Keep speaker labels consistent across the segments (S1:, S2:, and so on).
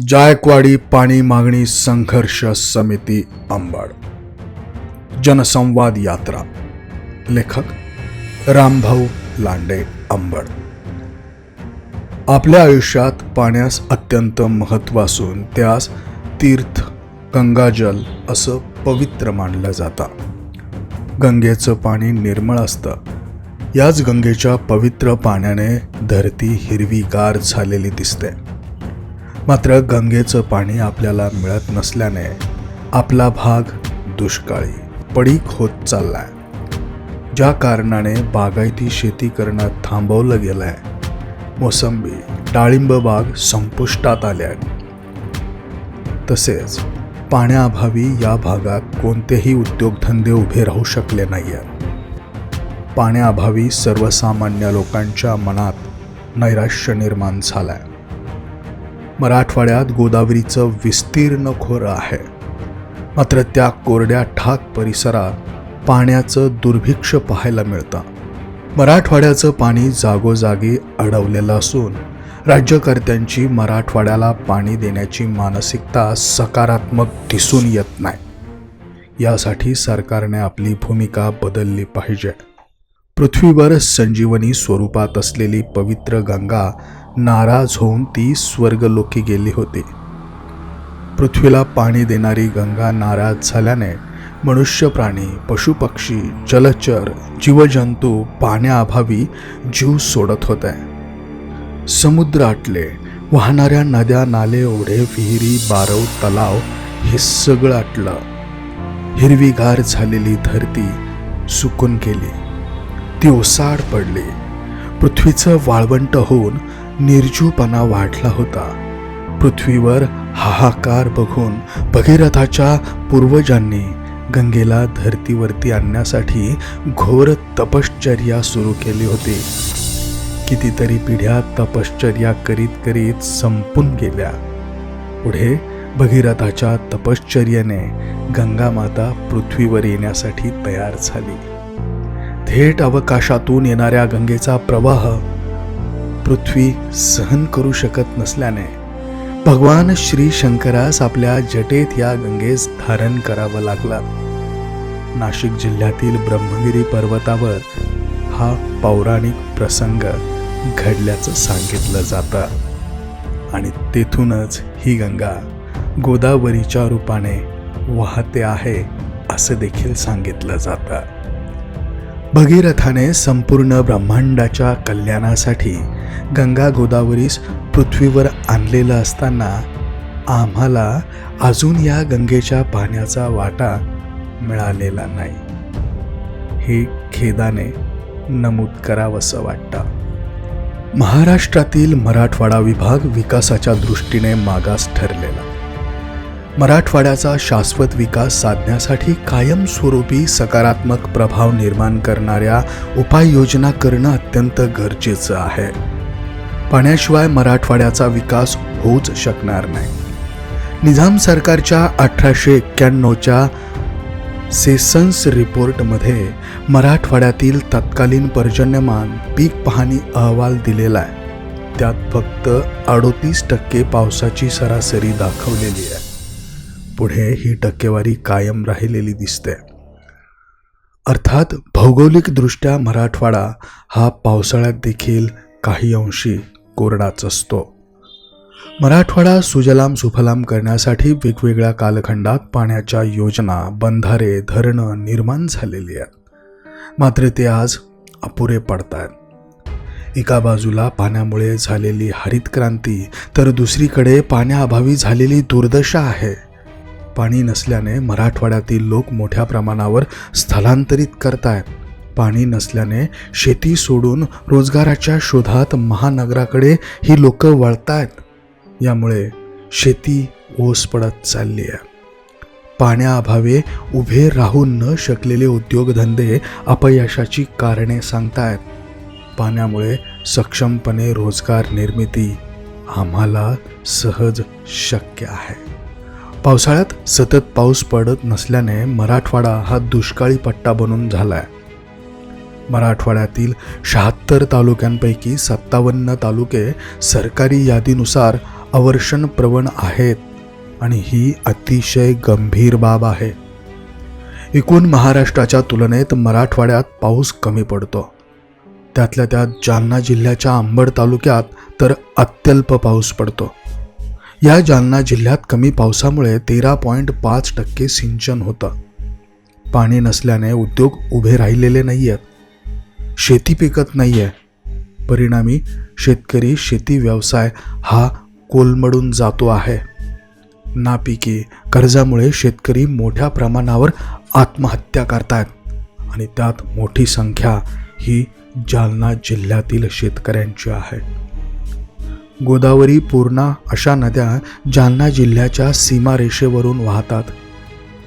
S1: जायकवाडी पाणी मागणी संघर्ष समिती अंबड. जनसंवाद यात्रा. लेखक रामभाऊ लांडे अंबड. आपल्या आयुष्यात पाण्यास अत्यंत महत्त्व असून त्यास तीर्थ गंगाजल असं पवित्र मानलं जातं. गंगेचं पाणी निर्मळ असतं. याच गंगेच्या पवित्र पाण्याने धरती हिरवीगार झालेली दिसते. मात्र गंगेचं पाणी आपल्याला मिळत नसल्याने आपला भाग दुष्काळी पडीक होत चाललाय. ज्या कारणाने बागायती शेती करणं थांबवलं गेलंय मोसंबी डाळिंब बाग संपुष्टात आल्या आहेत तसेच पाण्याअभावी या भागात कोणतेही उद्योगधंदे उभे राहू शकले नाही आहेत पाण्याअभावी सर्वसामान्य लोकांच्या मनात नैराश्य निर्माण झालंय. मराठवाड्यात गोदावरीचं विस्तीर्ण खोरं आहे. मात्र त्या कोरड्या ठाक परिसरात पाण्याचं दुर्भिक्ष पाहायला मिळतं. मराठवाड्याचं पाणी जागोजागी अडवलेलं असून राज्यकर्त्यांची मराठवाड्याला पाणी देण्याची मानसिकता सकारात्मक दिसून येत नाही. यासाठी सरकारने आपली भूमिका बदलली पाहिजे. पृथ्वीवर संजीवनी स्वरूपात असलेली पवित्र गंगा नाराज होऊन ती स्वर्गलोकी गेली होती. पृथ्वीला पाणी देणारी गंगा नाराज झाल्याने मनुष्य प्राणी पशुपक्षी जलचर जीवजंतू पाण्याअभावी जीव सोडत होते. समुद्र आटले वाहणाऱ्या नद्या नाले ओढे विहिरी बारव तलाव हे सगळं आटलं. हिरवीगार झालेली धरती सुकून गेली. ती ओसाड पडली. पृथ्वीचं वाळवंट होऊन निर्जीवपणा वाढला होता. पृथ्वीवर हाहाकार बघून भगीरथाच्या पूर्वजांनी गंगेला धरतीवरती आणण्यासाठी घोर तपश्चर्या सुरू केली होती. कितीतरी पिढ्या तपश्चर्या करीत करीत संपून गेल्या. पुढे भगीरथाच्या तपश्चर्याने गंगा माता पृथ्वीवर येण्यासाठी तयार झाली. थेट अवकाशातून येणाऱ्या गंगेचा प्रवाह पृथ्वी सहन करू शकत नसल्याने भगवान श्री शंकरास आपल्या जटेत या गंगेस धारण करावं लागला. नाशिक जिल्ह्यातील ब्रह्मगिरी पर्वतावर हा पौराणिक प्रसंग घडल्याचं सांगितलं जातं. आणि तेथूनच ही गंगा गोदावरीच्या रूपाने वाहते आहे असं देखील सांगितलं जातं. भगीरथाने संपूर्ण ब्रह्मांडाच्या कल्याणासाठी गंगा गोदावरीस पृथ्वीवर आणलेलं असताना आम्हाला अजून या गंगेच्या पाण्याचा वाटा मिळालेला नाही. हे खेदाने नमूद करावंसं वाटतं. महाराष्ट्रातील मराठवाडा विभाग विकासाच्या दृष्टीने मागास ठरलेला. मराठवाड्याचा शाश्वत विकास साधण्यासाठी कायमस्वरूपी सकारात्मक प्रभाव निर्माण करणाऱ्या उपाययोजना करणं अत्यंत गरजेचं आहे. पाण्याशिवाय मराठवाड्याचा विकास होऊच शकणार नाही. निझाम सरकारच्या अठराशे एक्क्याण्णवच्या सेसन्स रिपोर्टमध्ये मराठवाड्यातील तत्कालीन पर्जन्यमान पीक पाहणी अहवाल दिलेला आहे. त्यात फक्त अडोतीस टक्के पावसाची सरासरी दाखवलेली आहे. पुढे ही टक्केवारी कायम राहिलेली दिसते. अर्थात भौगोलिकदृष्ट्या मराठवाडा हा पावसाळ्यात देखील काही अंशी कोरडाच असतो. मराठवाडा सुजलाम सुफलाम करण्यासाठी वेगवेगळ्या कालखंडात पाण्याच्या योजना बंधारे धरणं निर्माण झालेली आहेत. मात्र ते आज अपुरे पडत आहेत एका बाजूला पाण्यामुळे झालेली हरित क्रांती तर दुसरीकडे पाण्याअभावी झालेली दुर्दशा आहे. पाणी नसल्याने मराठवाड्यातील लोक मोठ्या प्रमाणावर स्थलांतरित करतायत. पाणी नसल्याने शेती सोडून रोजगाराच्या शोधात महानगराकडे ही लोक वळतायत. यामुळे शेती ओस पडत चालली आहे. पाण्याअभावे उभे राहू न शकलेले उद्योगधंदे अपयशाची कारणे सांगतायत. पाण्यामुळे सक्षमपणे रोजगार निर्मिती आम्हाला सहज शक्य आहे. पावसाळ्यात सतत पाऊस पडत नसल्याने मराठवाडा हा दुष्काळी पट्टा बनून झाला आहे मराठवाड्यातील शहात्तर तालुक्यांपैकी सत्तावन्न तालुके सरकारी यादीनुसार अवर्षण प्रवण आहेत आणि ही अतिशय गंभीर बाब आहे. एकूण महाराष्ट्राच्या तुलनेत मराठवाड्यात पाऊस कमी पडतो. त्यातल्या त्यात जालना जिल्ह्याच्या अंबड तालुक्यात तर अत्यल्प पाऊस पडतो. या जालना जिल्ह्यात कमी पावसामुळे तेरा पॉईंट पाच टक्के सिंचन होतं. पाणी नसल्याने उद्योग उभे राहिलेले नाही आहेत शेती पिकत नाही आहे परिणामी शेतकरी शेती व्यवसाय हा कोलमडून जातो आहे. नापिके कर्जामुळे शेतकरी मोठ्या प्रमाणावर आत्महत्या करतात आणि त्यात मोठी संख्या ही जालना जिल्ह्यातील शेतकऱ्यांची आहे. गोदावरी पूर्णा अशा नद्या जालना जिल्ह्याच्या सीमारेषेवरून वाहतात.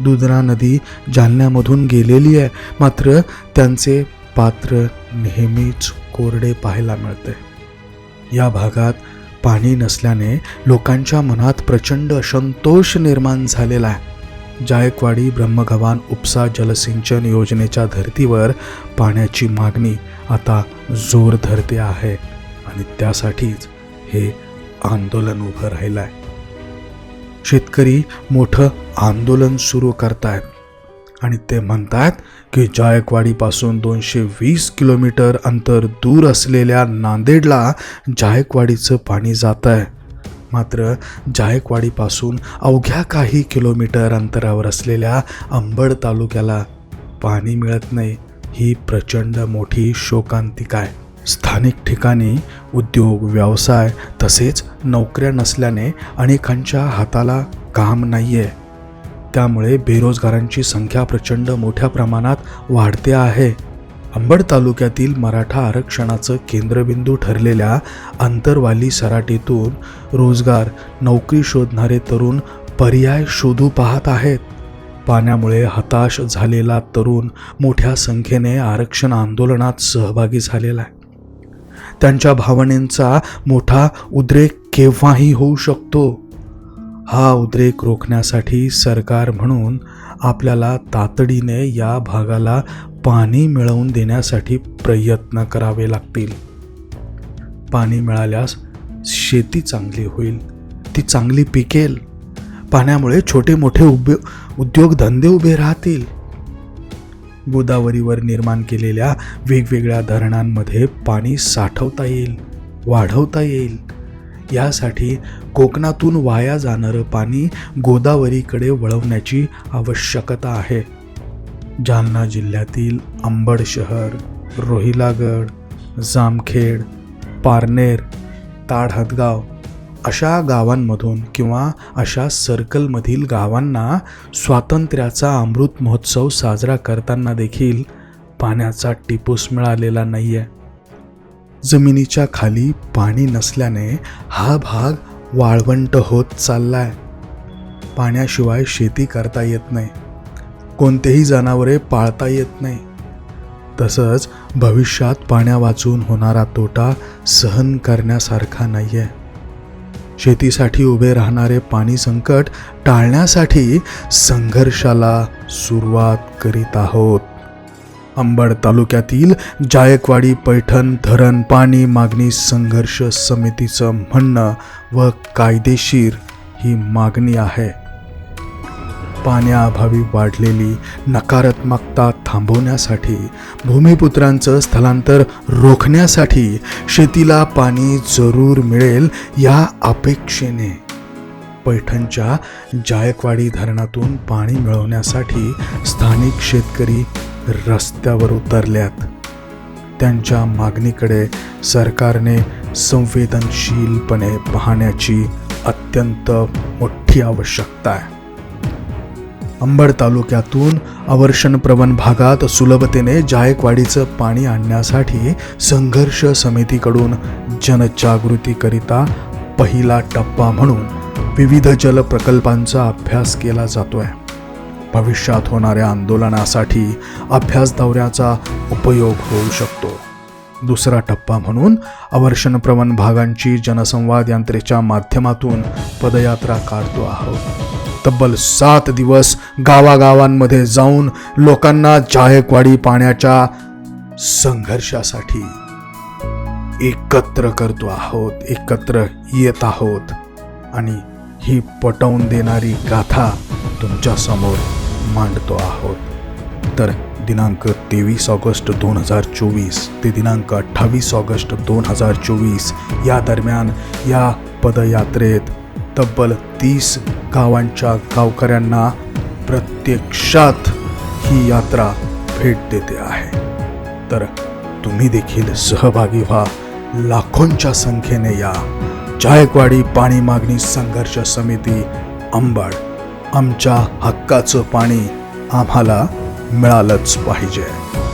S1: दुधना नदी जालन्यामधून गेलेली आहे मात्र त्यांचे पात्र नेहमीच कोरडे पाहायला मिळते. या भागात पाणी नसल्याने लोकांच्या मनात प्रचंड असंतोष निर्माण झालेला आहे. जायकवाडी ब्रह्मगव्हाण उपसा जलसिंचन योजनेच्या धर्तीवर पाण्याची मागणी आता जोर धरते आहे आणि त्यासाठीच हे आंदोलन उभं राहिलं आहे शेतकरी मोठं आंदोलन सुरू करतायत. आणि ते म्हणतात की जायकवाडीपासून दोनशे वीस किलोमीटर अंतर दूर असलेल्या नांदेडला जायकवाडीचं पाणी जात आहे मात्र जायकवाडीपासून अवघ्या काही किलोमीटर अंतरावर असलेल्या अंबड तालुक्याला पाणी मिळत नाही. ही प्रचंड मोठी शोकांतिका आहे. स्थानिक ठिकाणी उद्योग व्यवसाय तसेच नोकऱ्या नसल्याने अनेकांच्या हाताला काम नाही आहे त्यामुळे बेरोजगारांची संख्या प्रचंड मोठ्या प्रमाणात वाढते आहे. अंबड तालुक्यातील मराठा आरक्षणाचं केंद्रबिंदू ठरलेल्या अंतरवाली सराटीतून रोजगार नोकरी शोधणारे तरुण पर्याय शोधू पाहत आहेत. पाण्यामुळे हताश झालेला तरुण मोठ्या संख्येने आरक्षण आंदोलनात सहभागी झालेला आहे. त्यांच्या भावनेंचा मोठा उद्रेक केव्हाही होऊ शकतो. हा उद्रेक रोखण्यासाठी सरकार म्हणून आपल्याला तातडीने या भागाला पाणी मिळवून देण्यासाठी प्रयत्न करावे लागतील. पाणी मिळाल्यास शेती चांगली होईल ती चांगली पिकेल. पाण्यामुळे छोटे मोठे उभे उद्योगधंदे उभे राहतील. गोदावरीवर निर्माण केलेल्या वेगवेगळ्या धरणांमध्ये पाणी साठवता येईल वाढवता येईल. यासाठी कोकणातून वाया जाणारं पाणी गोदावरीकडे वळवण्याची आवश्यकता आहे. जालना जिल्ह्यातील अंबड शहर रोहिलागड जामखेड पारनेर ताडहदगाव अशा गावांमधून किंवा अशा सर्कलमधील गावांना स्वातंत्र्याचा अमृत महोत्सव साजरा करताना देखील पाण्याचा टिपूस मिळालेला नाही आहे जमिनीच्या खाली पाणी नसल्याने हा भाग वाळवंट होत चाललाय. पाण्याशिवाय शेती करता येत नाही. कोणतेही जनावरे पाळता येत नाही. तसंच भविष्यात पाण्या वाचून होणारा तोटा सहन करण्यासारखा नाही आहे शेतीसाठी उभे राहणारे पाणी संकट टाळण्यासाठी संघर्षाला सुरुवात करीत आहोत. अंबड तालुक्यातील जायकवाडी पैठण धरण पाणी मागणी संघर्ष समितीचं म्हणणं व कायदेशीर ही मागणी आहे. पाण्याअभावी वाढलेली नकारात्मकता थांबवण्यासाठी भूमिपुत्रांचं स्थलांतर रोखण्यासाठी शेतीला पाणी जरूर मिळेल या अपेक्षेने. पैठणच्या जायकवाडी धरणातून पाणी मिळवण्यासाठी स्थानिक शेतकरी रस्त्यावर उतरल्यात. त्यांच्या मागणीकडे सरकारने संवेदनशीलपणे पाहण्याची अत्यंत मोठी आवश्यकता आहे. अंबड तालुक्यातून अवर्षणप्रवण भागात सुलभतेने जायकवाडीचं पाणी आणण्यासाठी संघर्ष समितीकडून जनजागृतीकरिता पहिला टप्पा म्हणून विविध जल प्रकल्पांचा अभ्यास केला जातो आहे भविष्यात होणाऱ्या आंदोलनासाठी अभ्यास दौऱ्याचा उपयोग होऊ शकतो. दुसरा टप्पा म्हणून अवर्षणप्रवण भागांची जनसंवाद यंत्रेच्या माध्यमातून पदयात्रा काढतो आहोत. तब्बल सात दिवस गावागावांमध्ये जाऊन लोकांना जायकवाडी पाण्याच्या संघर्षासाठी एकत्र करतो आहोत एकत्र येत आहोत. आणि ही पटवून देणारी गाथा तुमच्यासमोर मांडतो आहोत. तर दिनांक तेवीस ऑगस्ट दोन हजार चोवीस ते दिनांक अठ्ठावीस ऑगस्ट दोन हजार चोवीस या दरम्यान या पदयात्रेत तब्बल तीस गावांच्या गावकऱ्यांना प्रत्यक्षात ही यात्रा भेट देते आहे. तर तुम्ही देखील सहभागी व्हा. लाखोंच्या संख्येने या. जायकवाडी पाणी मागणी संघर्ष समिती अंबड. आमच्या हक्काचं पाणी आम्हाला मिळालंच पाहिजे.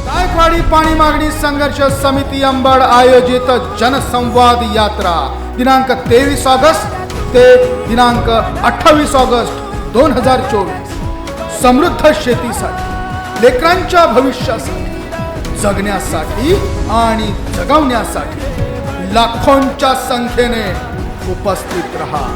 S2: जायकवाडी पाणी मागणी संघर्ष समिती अंबड आयोजित जनसंवाद यात्रा. दिनांक तेवीस ऑगस्ट ते दिनांक अठ्ठावीस ऑगस्ट दोन हजार चोवीस. समृद्ध शेतीसाठी लेकरांच्या भविष्यासाठी जगण्यासाठी आणि जगवण्यासाठी लाखोंच्या संख्येने उपस्थित रहा.